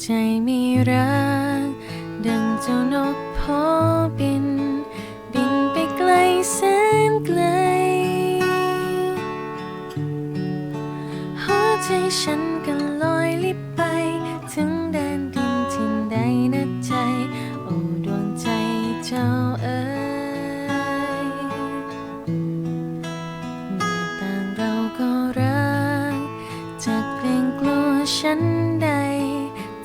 ใจไม่รัก ดังเจ้านกพอบิน บินไปไกลแสนไกล หัวใจฉันก็ลอยลิบไป ถึงแดนดินที่ใดนะใจ โอ้ดวงใจเจ้าเอ๋ยหน้าต่างเราก็รัก จากเพลงกลัวฉันใด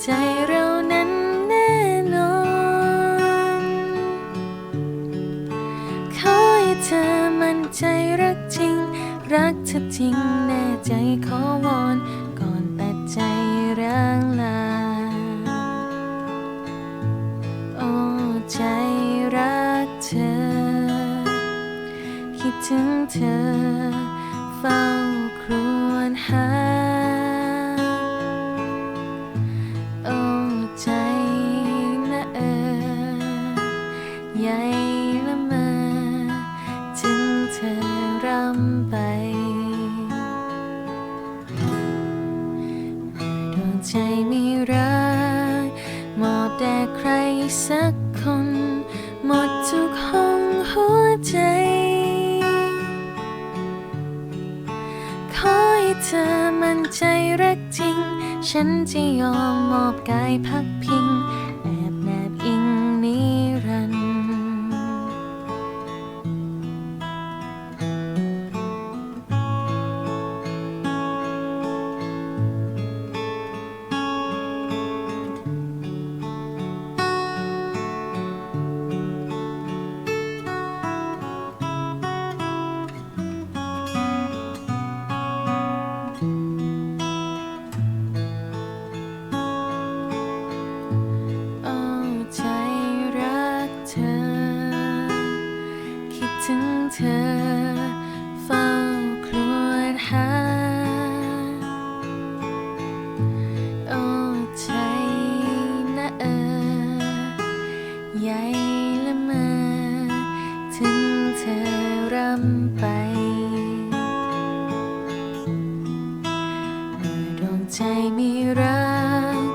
ใจเรานั้นแน่นอน ขอให้เธอมั่นใจรักจริง รักเธอจริงแน่ใจขอวอน ก่อนตัดใจร้างลา โอ้ใจรักเธอ คิดถึงเธอ เฝ้าครวญหา ใหญ่ละเมอถึงเธอรำไป ดวงใจไม่รักมอบแด่ใครสักคน หมดทุกห้องหัวใจ ขอให้เธอมั่นใจรักจริง ฉันจะยอมมอบกายพักพิงำไป เมื่อดวงใจมีรัก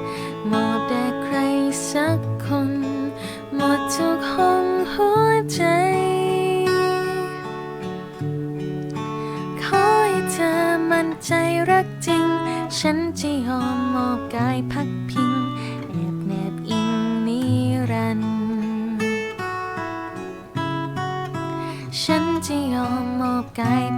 มอบแด่ใครสักคน หมดทุกห้องหัวใจ ขอให้เธอมั่นใจรักจริง ฉันจะยอมมอบกายพักพิง กายพัก